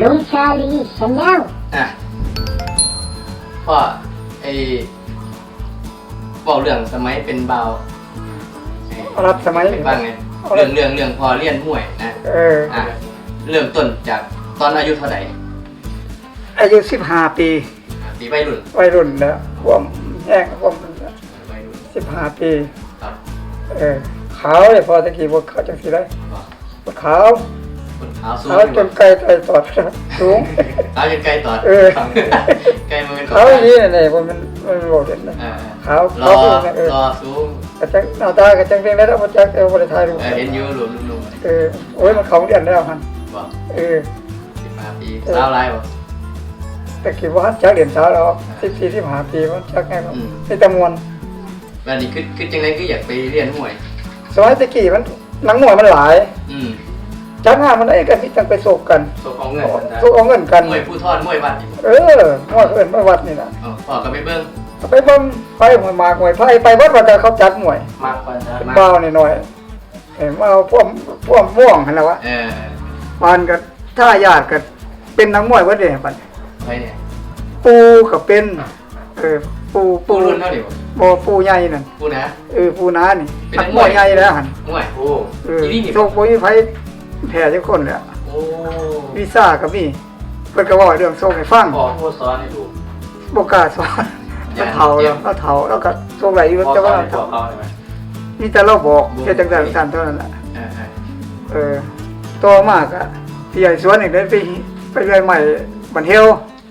ลุงชาลีชาแนลอะพ่อไอ้บอกเรื่องสมัยเป็นเบาวให้รับสมัยให้ฟังไงเรื่องเรื่องเรื่องพอเรียนห่วยนะเออ อะเริ่มต้นจากตอนอายุเท่าไหร่อายุสิบห้าปีอะปีวัยรุ่นวัยรุ่นแล้วความแห้งความวัยรุ่นสิบห้าปี ครับเออขาวเลยพอตะกี้บอกขาวจังสีได้บอกบ่ขาว คนขาวสูงขาวจนไกลไกลตอดสูงขาวจนใกล้ตอดเออใกล้มันเป็นขาวอย่างนี้เนี่ยมันมันมันบอกเด่นนะอ่าขาวรขาวอสูงนะเออรอสูงกระจังหน้าตากระจังเป็นแล้วพอจักเอวบริทายดูเออเห็นอยูหลุมลุมเออโอ้ยมันเขาเรียนแล้วฮันบอกเออสิบห้าปีสาวไรบอกแต่กี้ว่าจักเรียนเช้าแล้วสิบสี่สิบห้าปีมันจักไงครับอืมไอ้ตะมวนวันนี้คือคือจังไรก็อยากไปเรียนห่วยสมัยตะกี้มันหนังหน่วยมันหลาย อืม จักงานมันไอ้กันที่จังไปโศกกันโซของเงินคนไทยโศกเอาเงินกันมวยผู้ทอดมวยวัดอยู่เออมอดเอินมาวัดนี่นะอ๋อพ่อก็ไปเบิ้งไปเบิ่งไปหวยหมากหวยไพ่ไปวัดว่าจะเขาจัดหวยมากกว่านะเป็นเบาหน่อยๆเห็นมาเอาพวกพวกม่วงหั่นแหละวะเออปานก็ถ้าญาติก็เป็นนักมวยเบิดเด้บัดนี้ไปเนี่ยปูก็เป็นเออปูผู้ปูรุ่นเท่าไหร่บ่บ่ปูใหญ่นั่นผู้นะเออปูน้านี่เป็นนันักกมมววยยใหญ่แล้วหั่นมวยโอ้เออทีนี่นี่โชคบ่มีไผ แพ้จักคนเลยอะโอ้วีซ่าก็มีเพิ่นก็เว้าเรื่องโชคให้ฟังพ่อผู้สอนให้ดูบ่กล้าสอนแล้วเฒ่าแล้วแล้วเฒ่าแล้วก็โชคไหลอยู่พ่อแต่สอว่านให้พ่อเขาได้ไหมมีแต่เราบอกแค่จังซั่นซั่นเท่านั้นแหละเออเออเออต่อมากอะพี่ใหญ่สวนอีกได้ไปไปเรื่อยใหม่บันเทว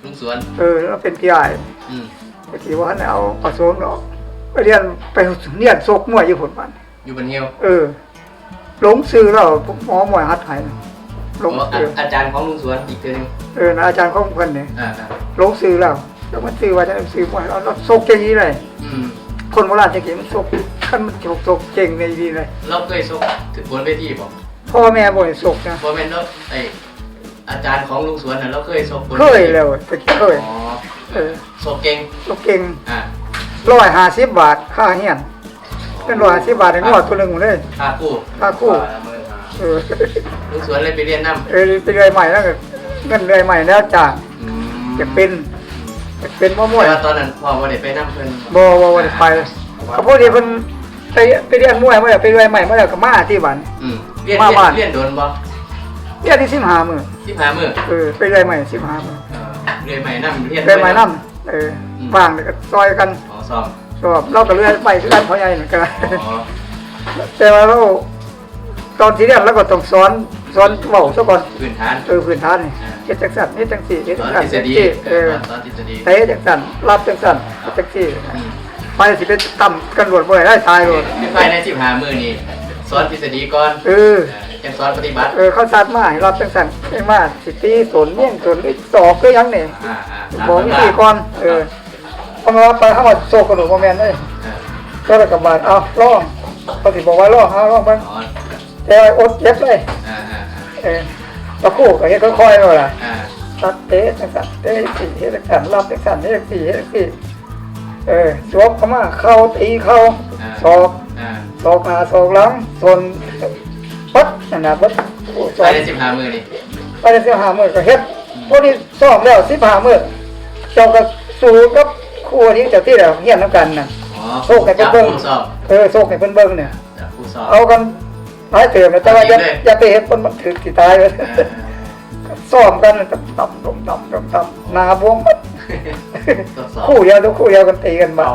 ลุงสวน เออแล้วเป็นพี่ใหญ่อืมไปที่ว่าเนี่ยเอาผสมเนาะไปเรียนไปเรียนโซกมวยอยู่ผลมันอยู่บนเฮียวเออ หลงซื้อแล้วหมอมวยฮัดไห้น่ะหลงอ๋ออะซื้ออาจารย์ของลุงสวนอีกตัวหนึงเออนะอาจารย์ของเพิ่นเนี่ยอ่าอ่าหลงซื้อแล้วแล้วมันซื้อว่าจะซื้อมวยเอาแล้วโซกเก่งนี้เลย อืมคนโบราณจะเก่งมันโซกขั้นมันโซกโซกเก่งในดีเลย เราเคยซกถึงบนเวทีบ่พ่อแม่บ่ได้โซกนะบ่แม่นเนาะไออาจารย์ของลุงสวนน่ะเราเคยซกบนเคยแล้วตะกี้เคย อ๋อเออซกเก่งโซกเก่งอ่าร้อยห้าสิบบาทค่าเฮียน เป็นร้อยห้าสิบบาทในงวดตัวหนึ่งหมดเลย ค่าคู่ค่าคู่ละหมื่นห้าเออลุงสวนเลยไปเรียนนำเออเป็นเรื่อยใหม่แล้วก็เงินเรื่อยใหม่แล้วจ้างอืมจะเป็นจะเป็นมะม่วแต่ยว่าตอนนั้นพ่อบ่ได้ไปนำเพิ่นบ่บ่บ่ได้ไปเขาพอดีเพิ่นไปไปเรียนมวยมาแล้วไปเรื่อยใหม่มาแล้วก็มาที่บ้านอืมเรียนมาเรียบ้านนเรียนโดนบ่เรียนที่15มื้อ15มื้อเออไปเรื่อยใหม่15มื้อเออเรียนใหม่นำเรียนเรื่อยใหม่นํเออว่างแล้วก็ซอยกัน อ๋อซ้อม สอบเราก็เรื่อยไปคือกันพ่อใหญ่เหมือนกันอ๋อแต่ว่าเราตอนที่เรียนเราก็ต้องสอนสอนเว้าซะก่อนพื้นฐานเออพื้นฐานนี่เฮ็ดจังซั่นเฮ็ดจังซี่เฮ็ดสจัองนซั่นทฤษเฮ็ดฎีจังซี่เออสอนทฤษฎีเตะจังซั่นรับจังซั่นเฮ็ดจังซี่อืมไปสิไปต่ำกันรวดบ่ได้ตายโลดคือภายใน15มื้อนี้สอนทฤษฎีก่อนเออเออจังสอนปฏิบัติ เออเขาซัดมาให้รับจังซั่นไอ้มาสิตีสนเมี่ยงสนไอ้สอกก็ยังนี่อ่าอ่าตามบอกวิธีก่อนเออ พอมาไปเฮามาโซกกระดูกบ่แม่นเด้ยเออก็เลยกลับบ้านเอาลองเขาสิบอกว่าลองเอาลองเบิ่งอ๋อแต่ว่าอดเจ็บเลยอ่าอ่าเออตะคู่ก็เฮ็ดค่อยๆเอาล่ะอ่าตัดเตะจังซั่นเตะสิเฮ็ดจังซั่นรับจังซั่นเฮ็ดจังซี่เฮ็ดจังซี่เออสวบเข้ามาเข้าตีเข้าศอกอ่าศอกหน้าศอกหลังส่วนปัดนั่นน่ะปัดศอภายกใน15มื้อนี้ไปได้สิบห้ามื้อก็เฮ็ดพวกนี้ซ้อมแล้วสิบห้ามื้อเจ้าก็สู้กับ ครูที่เจ้าที่แล้วเฮียนนํกันน่ะ อ๋อโชคให้เพิ่นเบิ่ง จัผู้สอบเออโชคให้เพิ่นเบิ่งเนี่ยจับผู้สอบเอากันหลายเติมนะแต่ว่าอย่าเอาจริงเลยอย่าไปเฮ็ดเพิ่นมันถึกสิตายเลยเออซ้อมกันต่ำต่ำต่ำต่ำต่ำต่ำหน้าบวมหมดทดสอบคู่เดียวทุกคู่เดียวกันตีกันมา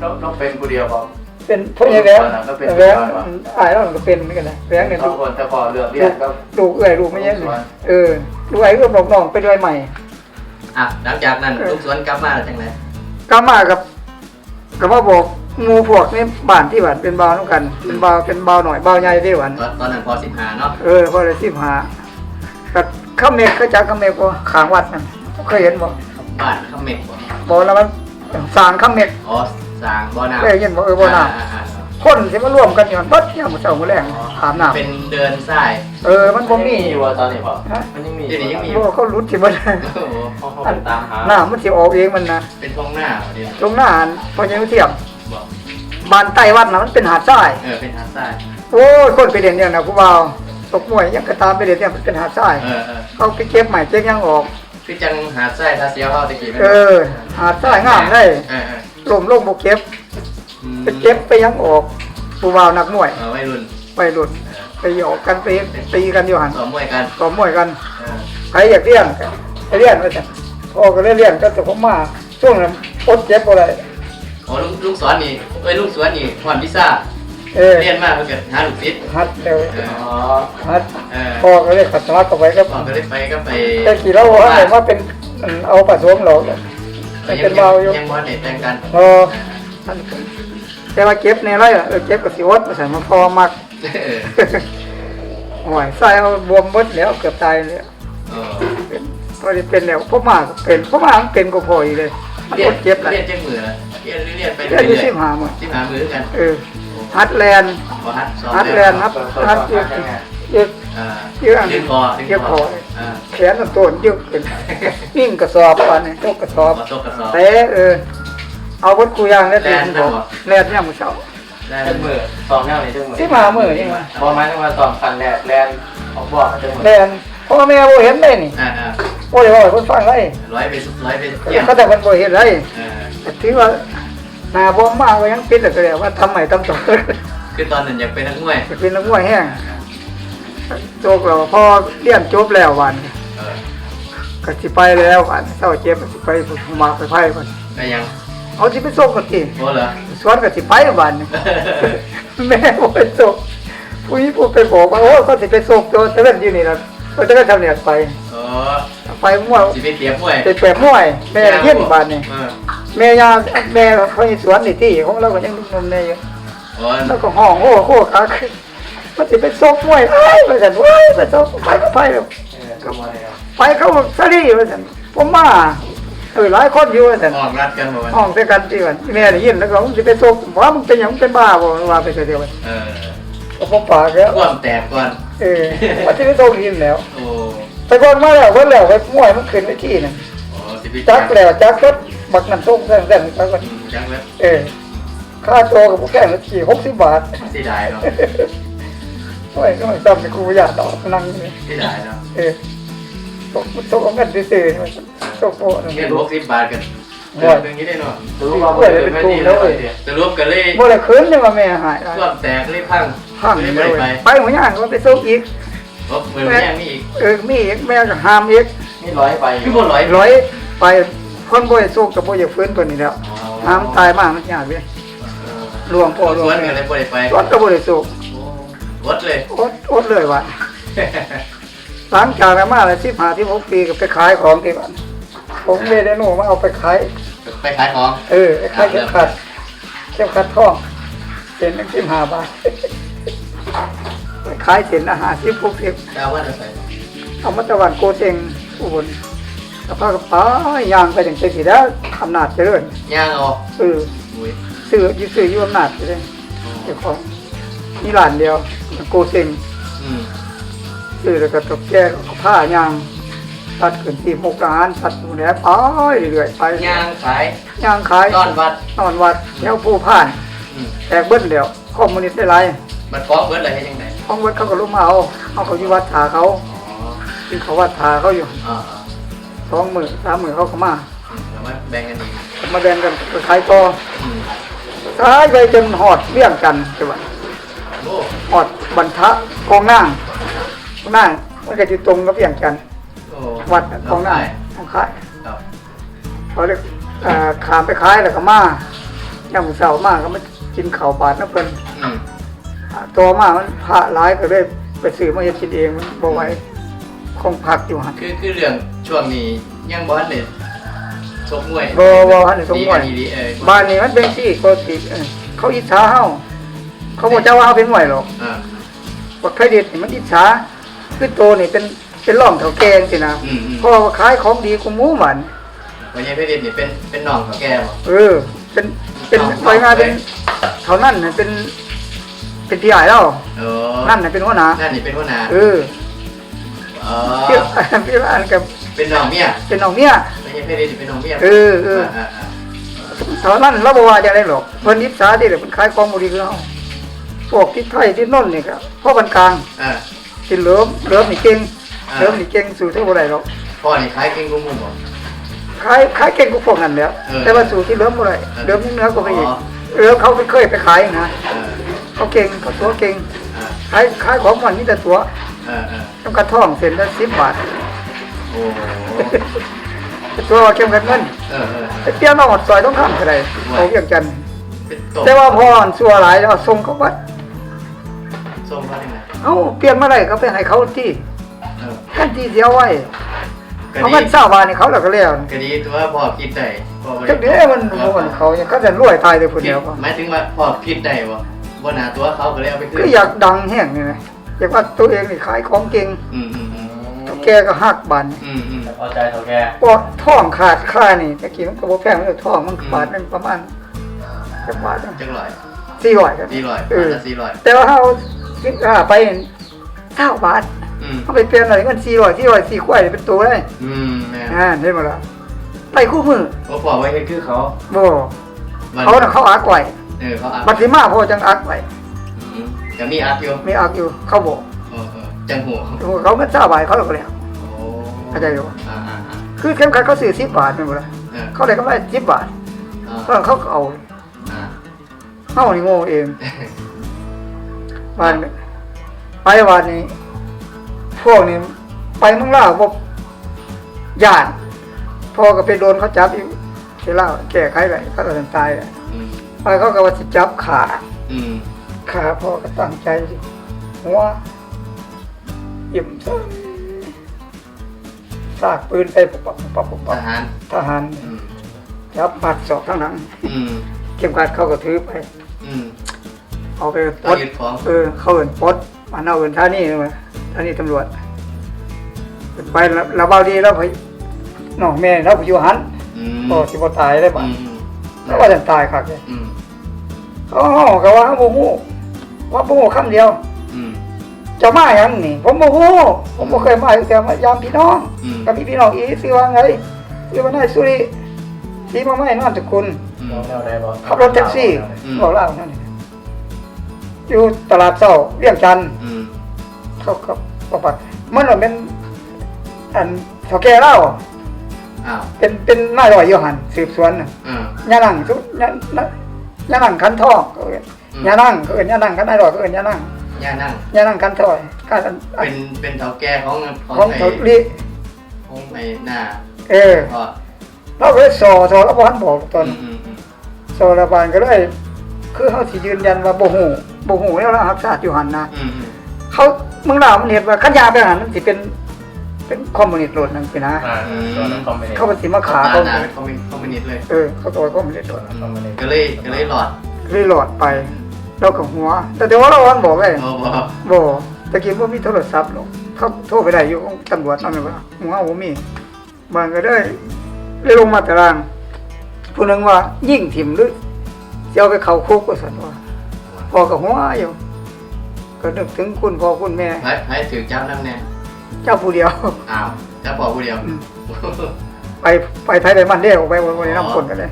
เราเราเป็นผู้เดียวเปล่าเป็นพวกนี้แหล้วก็เป็นแหล้วเป็นอายแล้วมันก็เป็นเหมือนกันนะแหวงเนี่ยสอลูงกคนแต่พอเลือกเรียลูนกก็ลูกเอ้ยลูกไม่เย็นเลย เออลูกไอ้ก็บอกน้องไปด้วยใหม่ อะหลังจากนั้นลูกสวนกลับมาแล้วจังได ก็มากับก็มาบอกหมู่พวกนี่บ้านที่บ้านเป็นบ่าวน้ำกัน เป็นบ่าวเป็นบ่าวหน่อยบ่าวใหญ่ที่หวัน ตอนตอนนั้นพอ15เนาะเออพอได้สิบห้ากับข้าวเมฆเขาจักข้าวเมฆบ่ขางวัดนั่นเคยเห็นบ่บ้านคำเม็ดบ่บ่แล้วมันสร้างข้าวเมฆอ๋อสร้างบ่อน้ำเคยเห็นบ่เออบ่น้าอ่าอ่าำคนที่มาร่วมกันอยู่บัดยามมื้อเช้ามื้อแลงอาบน้ำเป็นเดินสายเออมันบ่มีอยู่ว่าตอนนี้เปล่าฮะมันยังมีเดี๋ยวนี้ยังมีบ่เขาหลุดสิเบิดโอ้โหเขาเขาไปตามหาน้ำมันสิออกเองมันนะเป็นท้องหน้าเดี๋ยวตรงหน้าอันพอยังเทียมบอกบ้านใต้วัดน่ะมันเป็นหาดทรายเออเป็นทางสายโอ้ยคนไปเด่นเนี่ยนะกูบ่าวตกมวยยังกระตามไปเด็ดเนี่ยมันเป็นหาดทรายเออเออเขาไปเก็บใหม่เก็บยังออกคือจังหาดไส้ทาเสียวเข้าตะกี้แม่นเออหาดทรายงามได้เออเออลมลงบ่เก็บอืมไปเก็บไปยังออกผู้บ่าวนักมวยเออวัยรุ่น ไปหลุดไปหยอกกันไปตีกันอยู่หันต่อมวยกันต่อมวยกันเออใครอยากเลี้ยงก็ไปเลี้ยงไปจ้ะพ่อก็เลยเลี้ยงก็แต่ผมมาช่วงนั้นอดเจ็บอะไรโอ้ลุงลุงสอนนี่เอ้ยลุงสวนนี่พรพิซ่าเออเรียนมากเพื่อเกิดหาลูกศิษย์ฮัดเร็วเอออ๋อฮัดเออพ่อก็เลยขัดสมาธิเข้าไปก็พ่อก็เลยไปก็ไปแต่กี่เราว่าแต่ว่าเป็นอืมเอาปัสสาวะหรอกก็เป็นยังเบาอยู่ยังบ่ได้แต่งกันเออท่านแต่ว่าเก็บในไรล่ะเออเก็บกับสิวดมาใส่มาพอมัก เออโอ้ยใส่เอาบวมหมดแล้วเกือบตายเลยเออเป็นพอได้เป็นแล้วพ่อมาก็เป็นพ่อมามันเป็นก็พออีกเลยมันเรียอนดเจ็บเลยเรียนจังมือละเรียนเรียนไปเรียนอยู่สิบห้ามื้อสิบห้ามือกันเออฮัดแลนด์พอฮัดซ้อมฮัดแลนด์ฮัดฮัดเยอะเยอะ อ่าเยอะยืนคอเยอะคอ อ่าแขนมันโตนเยอะขึ้นนิ่งกระสอบปันนี่ตกกระสอบมาตกกระสอบแต่เออเอาวัดกูยางแล้วตีนผมแลนด์เนี่ยมึงเช้า ได้จังมือสองแนวนี่จังมือสิบห้ามื้อนี่มาพอหมายถึงว่าสองคันแรกแลนออกบอกจังมือแลนด์พ่อแม่บ่เห็นเลยนี่อ่าอ่าบ่ได้ว่าให้เพิ่นฟังเลยร้อยไปร้อยไปเที่ยงเขาแต่เพิ่นบ่เห็นเลยเออแต่ถือว่าหน้าบ่มากก็ยังปิดแล้วก็แล้วว่าทำใหม่ทำต่อคือตอนนั้นอยากเป็นนักมวยจะเป็นนักมวยแห้งโจกเราพอเรียนจบแล้ววันเออก็สิไปแล้ววันเศร้าเจ็บก็สิไปฝึกมาไปไพ่ก่อนก็ยัง เอาสิไปส่งกันทีโอ้เหรอ สวนก็สิไปวันแม่บ่ไปส่งผู้นี้ผู้ไปบอกว่าโอ้เขาสิไปส่งตัวเซเว่นอยู่นี่นะเขาจะได้ทำเนี่ยไปโอ้ไปมั่วสิไปเตียบมวยไปแปะมวยแม่เย็นบานนี่เออแม่ยาแม่เขาในสวนนี่ที่ของเราก็ยังนุ่มๆในอยู่โอ้แล้วก็ห้องโอ้โหขาขึ้นมันสิไปซกมวยไอ้ยไปสันเว้ยไปซกไปก็ไปแล้วเออจังมือเลยครับไปเข้าซะดิไปสันผมมา เออหลายคนอยู่ไปสันออกรัดกันหมดห้องด้วยกันที่วันแม่ได้ยินแล้วก็มึงสิไปซกว่ามึงเป็นหยังมึงเป็นบ้าบ่ว่าไปเสียเดียวกันเออก็ผมปากแล้วร่วมแตกก่อนเออว่าที่ไปซกยินแล้วโอ้ไปก่อนมาแล้วเพิ่นแล้วไปมวยมันขึ้นไปที่นั่นโอ้สิไปจักแล้วจักรถบักน้ำส้มแซ่บๆจักก่อนอืมจังแล้วเออค่าโตวกับผู้แข่งละกี่60บาทเสียดายเนาะโอ้ยก็ไม่จำเป็นครูอยากตอบนั่งอยู่นี่เสียดายเนาะเออ ตกตกเอาเงินซื้อๆนี่มันตกโปะนั่นเงินหกสิบบาทกันเออเป็นอย่างนี้ได้เนาะถือว่าเปิดเป็นไม่ดีแล้วเลยสรุปกันเลยบ่ได้คืนเลยว่าแม่หายร่วมแตกเลยพังพังเลเลยยไม่ได้ไปไปหัวย่างก็ไปส่งอีกโอ้มือแม่งมีอีกเออมีอีกแม่ก็ห้ามอีกนี่ร้อยไปพี่บนร้อยร้อยไปคนบ่ได้ส่งก็บ่อยากฟื้นกว่านี้แล้วห้ามตายมากมันยากเด้หลวงพ่อหลสวงวนกันแม่เลยบ่ได้ไปตอนก็บ่ได้ส่งวดเลยอดอดเลยว่า หลังจากนั้นมาแล้ว15 16ปีก็ไปขายของที่บ้านผมเวได้หนูมาเอาไปขาย ไปขายของเออไอ้ค่าเข็มขัดเข็มขัดทองเส้นหนึ่งสิบห้าบาทไปขายเส้นอาหารสิบหกสิบดาวว่าจะใส่เอามาตะวันโกเซงอุบลแล้วพากับป้ายางไปถึงเจสีแล้วอำนาจเจริญย่างเอาเอออุ้ยซื้ออยืซื้ออยู่อำนาจไปเลยเจ้าของนี่หลานเดียวโกเซงอืม ซื้อแล้วก็ตกแก่ก็ผ้ายางตัดขึ้นที่มุกดาหารตัดอยู่แล้วไปเรื่อยๆไปย่างขายยางขายต้อนวัดนอนวัดแล้วผู้ผ่านอืมแตกเบิ้ลเดียวคอมมูนิสต์ได้ไรมันฟ้องเบิร์ดอะไรให้ยังไงห้องวัดเขาก็รู้มาเอาเอาเขาอยู่วัดถาเขาอ๋อที่เขาวัดถาเขาอยู่อ่าสองหมื่นสามหมื่นเขาก็มาอืมแล้วมาแบ่งกันอีกมาแบ่งกันไปขายต่ออืมขายไปจนหอดเลี้ยงกันจังหวัดโอ้หอดบรรทะกองนั่ง กองนั่งมันก็จะตรงกับเลี้ยงกันโอ้วัดกองนั่งของขายครับเขาเรียกเอ่อขามไปขายแล้วก็มาย่างเสาร์มาก็มากินข้าวบาดน้ำเพิ่นอืมอ่าตัวมามันพระร้ายก็เลยไปซื้อมาเฮ็ดกินเองมันบ่ไหวคงพักอยู่หั่นคือคือเรื่องช่วงนี้ยังบอสเลยชกมวยบ่บ่ทันได้ชกมวย ดีดีเออบ้านนี้มันเป็นที่ปกติเออเขาอิจฉาเฮาเขาบอกเจ้าว่าเฮาเป็นหน่วยหรอก อ่าว่าเครดิตนี่มันอิจฉา คือโตนี่เป็นเป็นร่องเท่าแกงสินะอืมอืมเพราะว่าขายของดีกูหมูหมัน วันนี้พี่ดินนี่เป็นเป็นน้องของแกบ่ เออ เป็นเป็นไปงานเป็นเท่านั้นน่ะเป็น เป็นพี่ใหญ่แล้วโอ้นั่นน่ะเป็นหัวหน้านั่นนี่เป็นหัวหน้าเอออ๋อพี่พี่อันกับเป็นน้องเมียเป็นน้องเมียไม่ใช่พี่ดินนี่เป็นน้องเมียเออเออาาเท่านั้นเราบ่ว่าจังได๋หรอกเพิ่นอิจฉาที่แหละเพิ่นขายของบ่ดีคือเฮาพวกที่ไทยที่โน่นนี่ก็พ่อบันกลาง อ่าที่ กินเหลิมเหลิมนี่เก่งเหลิมนี่เก่งสู่เท่าบ่ได้หรอกพ่อนี่คล้ายเก่งกุ้งกุ้งบ่ขายขายเก่งกว่าพวกนั้นแหล้วเออแต่ว่าสู่ที่เหลิมบ่ได้เออเหลิมนี่เหนื้อกว่าไปอีกอ๋อเหลิมเขาไปเคยไปขายนะเออเขาเก่งเขาตัวเก่งอ่าขายขายของมันนี่แต่ตัวเออเออต้องกระท่องเส้นละ10บาทโอ้ตัวเข้มขันเงินเออเออไปเปรี้ยวนอกซอยต้องข้ามเท่าใดเขาเรียกจันทน์เป็นตบแต่ว่าพออันสัวหลายแล้วส่งเขาวัดส้ม เขาได้ไหมเอ้าเปลี่ยนมาได้ก็ไปให้เขาที่เออกันที่เดียวไว้ก็เอาดีเงินเศร้าบาทนี่เขาแล้วก็แล้วก็ดีตัวพ่อคิดได้พ่อบ่จักเดียวมันมันเขาเนี่ยเขาจะรวยตายเลยคนเดียวหมายถึงว่าพ่อคิดได้บ่บ่น่าตัวเขาก็เลยเอาไปคืนก็อยากดังแห้งนี่นะอยากว่าตัวเองนี่ขายของเก่งอืมอืมอืมตัวแกก็หักบานอืมอืมพอใจเท่าแกปอดท่องขาดค่านี่ตะกี้มันก็บ่แพงเลยท่องมันบาทหนึงประมาณจักบาทหนึ่งจังร้อยสี่ร้อยกันสี่ร้อยเออละสี่ร้อยแต่ว่าเฮา คิดว่าไปเก้าบาทอืมเขาไปเปลี่ยนอะไรเงินสี่ร้อยสี่ร้อยสี่ควายเป็นตัวเลยอืมแม่อ่าเห็นบ่ล่ะไปคู่มือโอ้พ่อไว้เฮ็ดคือเขาบ่วันเขาน่ะเขาอักไว้เออเขาอัพบัดสิมาพอจังอักไว้อืมก็มีอัพอยู่มีอักอยู่เขาบอกเออเออจังหัวเขาเงิน20บาทเขาแล้วก็แล้ว โอ้เข้าใจอยู่ อ่าอ่าอ่าคือเข้มขัดเขาซื้อ10บาทแม่นบ่ล่ะเออเขาได้กำไร10บาทอ่าเพราะเขาก็เอาอ่าเฮานี่โง่เอง วันไปวันนี้ พวกนี้ไปเมืองลาวบ่ย่านพอก็ไปโดนเขาจับอีกที่ลาวแก้ไขไว้เขาก็ตายแล้วอืมไปเขาก็ว่าสิจับขาอืมขาพ่อก็ตั้งใจสิหัวหยิบซะสากปืนไปปุ๊บปั๊บปุ๊บปั๊บปุ๊บทปั๊บหารทหารอืมจับบัดศอกทั้งหลังอืมเข็มขัดเขาก็ถือไปอืม เอาไปปลเอาดยึดของเออเขาเอินปลดมันเอาเอินท่านี่มาท่านี่ตำรวจไปแล้วเราเบาดีแล้วไปน้องแม่เราไปอยู่หันอืมก็สิบ่ตายได้บ่อืมอืมแล้วว่าจะตายครับเลยอืมเขาห้องก็ว่าบ่ฮู้ว่าบ่ฮู้คำเดียว อืมจะมาหยังนี่ ผมบ่ฮู้ผมบ่เคยมาอยู่แต่มายามพี่น้อง อืมกับพี่พี่น้องอีซื้อว่าไงซื้อว่านายสุริสีมาไม่นามสกุลอืมแนวใดบ่ขับรถแท็กซี่อืม บอกเล่านั่นนี่ อยู่ตลาดเช้าเวียงจันทน์อืมเขาก็บอกว่ามันว่าเป็นอันเฒ่าแก่เล่าอ้าวเป็นเป็นนายร้อยอยู่หันสืบสวนน่ะอืมย่านั่งสุย่าย่านั่งคันทองเขาเอิ้นอืมย่านั่งเขาเอิ้นย่านั่งคันนายร้อยเขาเอิ้นย่านั่งย่านั่งย่านั่งคันทอยการอันอันเป็นเป็นเฒ่าแก่ของของของไอ้เฒ่าลิของไอ้หน้าเออพ่อเราก็เลยสอสอแล้วบ่ทันบอกตอน อืมอืมอืมสอระบานก็เลยคือเฮาสิยืนยันว่าบ่ ฮู้บ่ฮู้แล้วรักษาอยู่หันนะอืมอืมเขาเมืองลาวมันเห็นว่าคันยาไปหันมันสิเป็น เป็นคอมมิวนิสต์โลดนั่นสินะอ่าตัวนั้นคอมเมนต์เขาเป็นสิมาขาหเขาน้าเป็นคอมมิวคอมมิวนิสต์เลยเออเขาตัวคอมมิวนิสต์โลดคอมเมนต์ก็เลยก็เลยหลอดเลยหลอดไปเราก็หัว แต่เดี๋ยวว่าเราวันบอกเลยโอ้บ่บ่ตะกี้บ่มีโทรศัพท์หรอกเขาโทรไปได้อยู่ของตำรวจนั่นแหละว่าหัวบ่มีบางก็ได้เลยลงมาตารางผู้หนึงว่ายิ่งถิ่มหรือสิเอาไปเข้าคุกก็ซั่นว่า พ่อก็หัวอยู่ ก็นึกถึงคุณพ่อคุณแม่ให้ให้ถือจับน้ำแน่เจ้าผู้เดียว อ้าวจับพ่อผู้เดียว อืม ไปไปไทยไปมันเด้ออกไปวันนี้น้ำคนกันเลย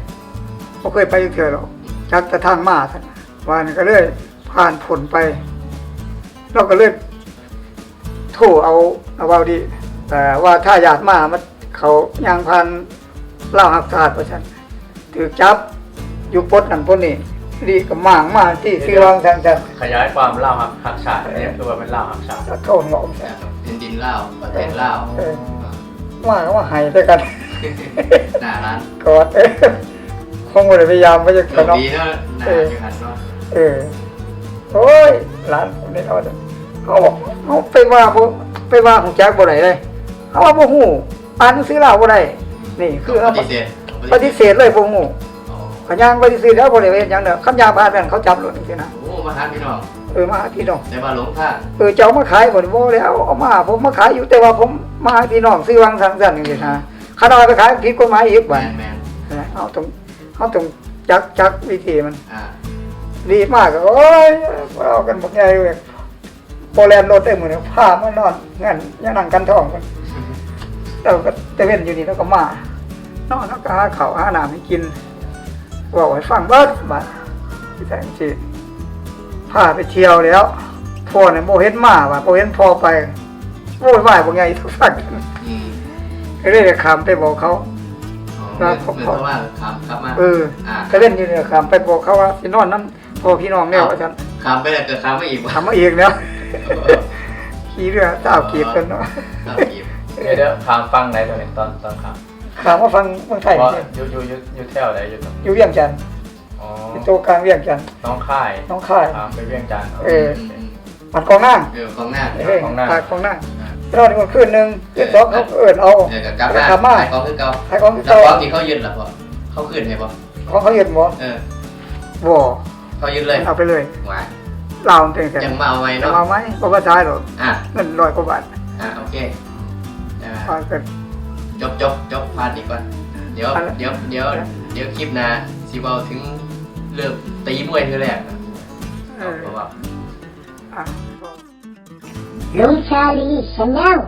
บ่เคยไปเทื่อหรอกจักแต่ทางมาซั่นว่านี่ก็เลยผ่านผลไป เราก็เลยโทรเอาเอาเว้าดี แต่ว่าถ้าอยากมามันเขายางพันเล่าหักศาสตร์ว่าซั่นถือจับอยู่ปลดนั่นปลดนี่ ดีก็มางมาที่ซื้อรองซั่นซั่นขยายความเล่าหักหักฉากอันนี้คือว่าเป็นเล่าหักฉากจะโทษงอมซั่นเป็นดินเหล้าประเทศเหล้าเออว่าก็ว่าให้ด้วยกันหน้าร้านกอดเออคงบ่ได้พยายามว่าจะโชขคนมดีเนาะหน้าอยู่หันเนาะเออโอ้ยหลานคนนี้เขาจะเขาบอกเขาไปว่าบ่ไปว่าของแจ็คบ่ได้เลยเขาว่าบ่ฮู้อ่านหนังสือลาวบ่ได้นี่คือปเขาฏิเสธปฏิเสธเลยบ่ฮู้อ๋อ ขยังปฏิเสธแล้วบ่ได้เฮ็ดหยังเด้อคำยาพาแม่นเขาจับรถจังซี่นะโอ้มาหาพี่น้องเออมาหาพี่น้องแต่ว่าหลงทางเออจะเอามาขายบ่ได้บ่แล้วเอามาผมมาขายอยู่แต่ว่าผมมาหาพี่น้องซื้อวางสังสรรค์จังซี่นะคันเอาไปขายผิดกฎหมายอีกแมบัดนแมนเอาตรงเอาตรงจักจักวิธีมันอ่าดีมากโอ้ยเอากันบักใหญ่เว้ยโปแลนด์รถได้มือเนี่ยผ้ามานอนงั้นยังนั่งกันท้องกันเราก็ตะเวนอยู่นี่แล้วก็มานอนแล้วก็หาข้าวหาน้ำให้กิน บอกให้ฟังเบิดบัดที่แท้จริงพาไปเที่ยวแล้วพ่อเนี่ยโมเห็นมาว่ะโมเห็นพ่อไปโอ้ยว่ายบ่ไงทุกฝันอืมก็เลยขามไปบอกเขาอ๋อครัเมื่บอเมื่อเขาว่าครับครับมาเอออ่าก็เล่นอยู่เนี่ยขามไปบอกเขาว่าสินอนน้ำพ่อพี่น้องแล้วอาจารย์ขามไปแล้วก็ขามไม่อีกวะทำมาเองแล้วขี่เรือเจ้ากีบกันเนาะครับอีกเดี๋ยวเดี๋ยวถามฟังไหนตัวนี้ตอนตอนครั บขามมาฟังเมืองไทยเพราะนี่อยู่อยู่อยู่อยู่แถวไหนอยู่ตรงอยู่เวียงจันทน์อ๋ออยู่ตัวกลางเวียงจันทน์น้องค่ายน้องค่ายถามไปเวียงจันทน์เอออืมอืมปัดกองนั่งเออกองหน้าเฮ้ยของหน้าปาดกองนั่งอ่าเรานี่มันคืนหนึ่งคืนสองเขาเอิญเอาเออกับกลับมากลับมาขายของคือเก่าขายของคือแล้วเก่าของที่เขายึดล่ะพ่อเขาขึ้นให้บ่ของเขาเห็นหมอเออบ่เขายึดเลยเอาไปเลยว่าเราเพียงแต่ยังมาเอาไว้จะเนาะเอาไหมบ่ว่าจ่ายหรอกอะเงินร้อยกว่าบาทอะโอเคอ่าเอากัน จบจบจบพาดอีกก่อน เดี๋ยวอะไรเดี๋ยวเดี๋ยวเดี๋ยวคลิปหน้าสิเว้าถึงเรื่องตีมวยเทื่อแรกนะเออเพราะว่า อะลุงชาลีชาแนล